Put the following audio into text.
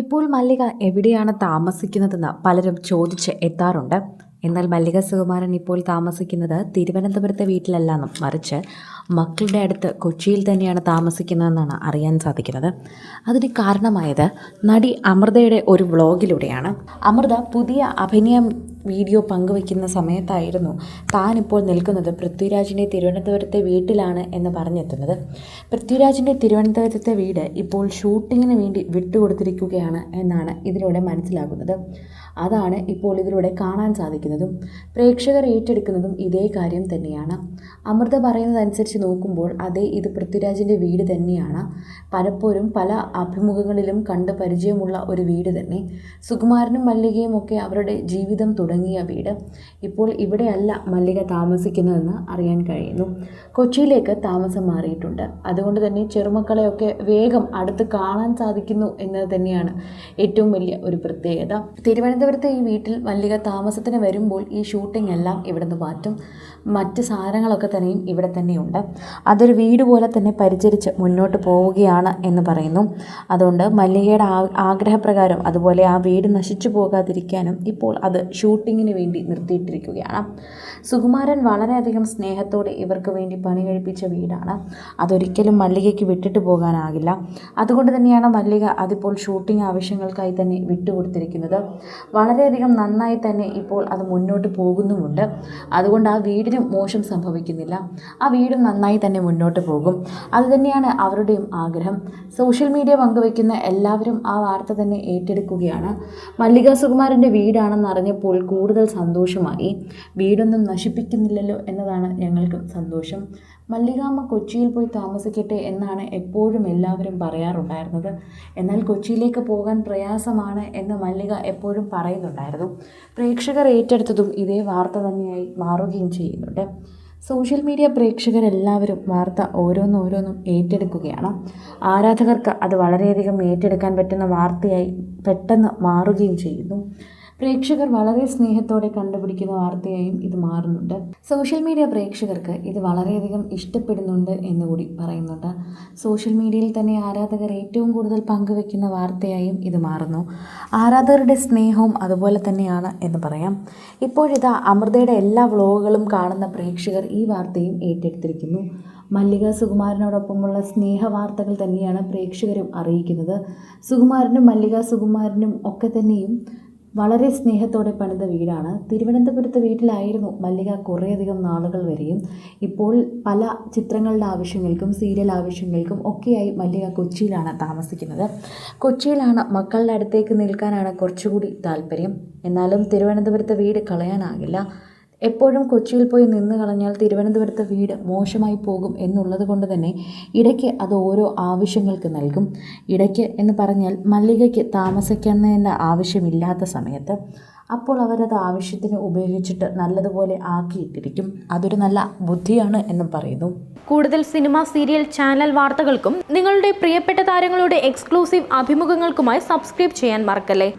ഇപ്പോൾ മല്ലിക എവിടെയാണ് താമസിക്കുന്നതെന്ന് പലരും ചോദിച്ച് എത്താറുണ്ട്. എന്നാൽ മല്ലിക സുകുമാരൻ ഇപ്പോൾ താമസിക്കുന്നത് തിരുവനന്തപുരത്തെ വീട്ടിലല്ലെന്നും മറിച്ച് മക്കളുടെ അടുത്ത് കൊച്ചിയിൽ തന്നെയാണ് താമസിക്കുന്നതെന്നാണ് അറിയാൻ സാധിക്കുന്നത്. അതിന് കാരണമായത് നടി അമൃതയുടെ ഒരു വ്ളോഗിലൂടെയാണ്. അമൃത പുതിയ അഭിനയം വീഡിയോ പങ്കുവയ്ക്കുന്ന സമയത്തായിരുന്നു താനിപ്പോൾ നിൽക്കുന്നത് പൃഥ്വിരാജിന്റെ തിരുവനന്തപുരത്തെ വീട്ടിലാണ് എന്ന് പറഞ്ഞെത്തുന്നത്. പൃഥ്വിരാജിന്റെ തിരുവനന്തപുരത്തെ വീട് ഇപ്പോൾ ഷൂട്ടിങ്ങിന് വേണ്ടി വിട്ടുകൊടുത്തിരിക്കുകയാണ് എന്നാണ് ഇതിലൂടെ മനസ്സിലാകുന്നത്. അതാണ് ഇപ്പോൾ ഇതിലൂടെ കാണാൻ സാധിക്കുന്നതും പ്രേക്ഷകർ ഏറ്റെടുക്കുന്നതും ഇതേ കാര്യം തന്നെയാണ്. അമൃത പറയുന്നതനുസരിച്ച് നോക്കുമ്പോൾ അതേ ഇത് പൃഥ്വിരാജിന്റെ വീട് തന്നെയാണ്. പലപ്പോഴും പല അഭിമുഖങ്ങളിലും കണ്ട് പരിചയമുള്ള ഒരു വീട് തന്നെ. സുകുമാരനും മല്ലികയും ഒക്കെ അവരുടെ ജീവിതം തുടങ്ങിയ വീട്. ഇപ്പോൾ ഇവിടെയല്ല മല്ലിക താമസിക്കുന്നതെന്ന് അറിയാൻ കഴിയുന്നു. കൊച്ചിയിലേക്ക് താമസം മാറിയിട്ടുണ്ട്. അതുകൊണ്ട് തന്നെ ചെറുമക്കളെയൊക്കെ വേഗം അടുത്ത് കാണാൻ സാധിക്കുന്നു എന്നത് തന്നെയാണ് ഏറ്റവും വലിയ ഒരു പ്രത്യേകത. തിരുവനന്തപുരത്തെ ഈ വീട്ടിൽ മല്ലിക താമസത്തിന് വരുമ്പോൾ ഈ ഷൂട്ടിംഗ് എല്ലാം ഇവിടുന്ന് മാറ്റും. മറ്റ് സാധനങ്ങളൊക്കെ തന്നെയും ഇവിടെ തന്നെയുണ്ട്. അതൊരു വീട് പോലെ തന്നെ പരിചരിച്ച് മുന്നോട്ട് പോവുകയാണ് എന്ന് പറയുന്നു. അതുകൊണ്ട് മല്ലികയുടെ ആഗ്രഹപ്രകാരം അതുപോലെ ആ വീട് നശിച്ചു പോകാതിരിക്കാനും ഇപ്പോൾ അത് ഷൂട്ടിങ്ങിന് വേണ്ടി നിർത്തിയിട്ടിരിക്കുകയാണ്. സുകുമാരൻ വളരെയധികം സ്നേഹത്തോടെ ഇവർക്ക് വേണ്ടി പണി കഴിപ്പിച്ച വീടാണ്. അതൊരിക്കലും മല്ലികയ്ക്ക് വിട്ടിട്ട് പോകാനാകില്ല. അതുകൊണ്ട് തന്നെയാണ് മല്ലിക അതിപ്പോൾ ഷൂട്ടിംഗ് ആവശ്യങ്ങൾക്കായി തന്നെ വിട്ടുകൊടുത്തിരിക്കുന്നത്. വളരെയധികം നന്നായി തന്നെ ഇപ്പോൾ അത് മുന്നോട്ട് പോകുന്നുമുണ്ട്. അതുകൊണ്ട് ആ വീടിന് മോശം സംഭവിക്കുന്നില്ല. ആ വീടും നന്നായി തന്നെ മുന്നോട്ട് പോകും. അതുതന്നെയാണ് അവരുടെയും ആഗ്രഹം. സോഷ്യൽ മീഡിയ പങ്കുവയ്ക്കുന്ന എല്ലാവരും ആ വാർത്ത തന്നെ ഏറ്റെടുക്കുകയാണ്. മല്ലിക സുകുമാരന്റെ വീടാണെന്ന് അറിഞ്ഞപ്പോൾ കൂടുതൽ സന്തോഷമായി. വീടൊന്നും നശിപ്പിക്കുന്നില്ലല്ലോ എന്നതാണ് ഞങ്ങൾക്ക് സന്തോഷം. മല്ലികാമ്മ കൊച്ചിയിൽ പോയി താമസിക്കട്ടെ എന്നാണ് എപ്പോഴും എല്ലാവരും പറയാറുണ്ടായിരുന്നത്. എന്നാൽ കൊച്ചിയിലേക്ക് പോകാൻ പ്രയാസമാണ് എന്ന് മല്ലിക എപ്പോഴും പറയുന്നുണ്ടായിരുന്നു. പ്രേക്ഷകർ ഏറ്റെടുത്തതും ഇതേ വാർത്ത തന്നെയായി മാറുകയും ചെയ്യുന്നുണ്ട്. സോഷ്യൽ മീഡിയ പ്രേക്ഷകരെല്ലാവരും വാർത്ത ഓരോന്നോരോന്നും ഏറ്റെടുക്കുകയാണ്. ആരാധകർക്ക് അത് വളരെയധികം ഏറ്റെടുക്കാൻ പറ്റുന്ന വാർത്തയായി പെട്ടെന്ന് മാറുകയും ചെയ്യുന്നു. പ്രേക്ഷകർ വളരെ സ്നേഹത്തോടെ കണ്ടുപിടിക്കുന്ന വാർത്തയായും ഇത് മാറുന്നുണ്ട്. സോഷ്യൽ മീഡിയ പ്രേക്ഷകർക്ക് ഇത് വളരെയധികം ഇഷ്ടപ്പെടുന്നുണ്ട് എന്ന് കൂടി പറയുന്നുണ്ട്. സോഷ്യൽ മീഡിയയിൽ തന്നെ ആരാധകർ ഏറ്റവും കൂടുതൽ പങ്കുവെക്കുന്ന വാർത്തയായും ഇത് മാറുന്നു. ആരാധകരുടെ സ്നേഹവും അതുപോലെ തന്നെയാണ് എന്ന് പറയാം. ഇപ്പോഴിതാ അമൃതയുടെ എല്ലാ വ്ളോഗുകളും കാണുന്ന പ്രേക്ഷകർ ഈ വാർത്തയും ഏറ്റെടുത്തിരിക്കുന്നു. മല്ലിക സുകുമാരനോടൊപ്പമുള്ള സ്നേഹ വാർത്തകൾ തന്നെയാണ് പ്രേക്ഷകരും അറിയിക്കുന്നത്. സുകുമാരനും മല്ലിക സുകുമാരനും ഒക്കെ തന്നെയും വളരെ സ്നേഹത്തോടെ പണിത വീടാണ്. തിരുവനന്തപുരത്തെ വീട്ടിലായിരുന്നു മല്ലിക കുറേയധികം നാളുകൾ വരെയും. ഇപ്പോൾ പല ചിത്രങ്ങളുടെ ആവശ്യങ്ങൾക്കും സീരിയൽ ആവശ്യങ്ങൾക്കും ഒക്കെയായി മല്ലിക കൊച്ചിയിലാണ് താമസിക്കുന്നത്. കൊച്ചിയിലാണ് മക്കളുടെ അടുത്തേക്ക് നിൽക്കാനാണ് കുറച്ചുകൂടി താല്പര്യം. എന്നാലും തിരുവനന്തപുരത്തെ വീട് കളയാനാകില്ല. എപ്പോഴും കൊച്ചിയിൽ പോയി നിന്ന് കളഞ്ഞാൽ തിരുവനന്തപുരത്തെ വീട് മോശമായി പോകും എന്നുള്ളത് കൊണ്ട് തന്നെ ഇടയ്ക്ക് അത് ഓരോ ആവശ്യങ്ങൾക്ക് നൽകും. ഇടയ്ക്ക് എന്ന് പറഞ്ഞാൽ മല്ലികയ്ക്ക് താമസിക്കുന്നതിന്റെ ആവശ്യമില്ലാത്ത സമയത്ത് അപ്പോൾ അവരത് ആവശ്യത്തിന് ഉപയോഗിച്ചിട്ട് നല്ലതുപോലെ ആക്കിയിട്ടിരിക്കും. അതൊരു നല്ല ബുദ്ധിയാണ് എന്നും പറയുന്നു. കൂടുതൽ സിനിമ സീരിയൽ ചാനൽ വാർത്തകൾക്കും നിങ്ങളുടെ പ്രിയപ്പെട്ട താരങ്ങളുടെ എക്സ്ക്ലൂസീവ് അഭിമുഖങ്ങൾക്കുമായി സബ്സ്ക്രൈബ് ചെയ്യാൻ മറക്കല്ലേ?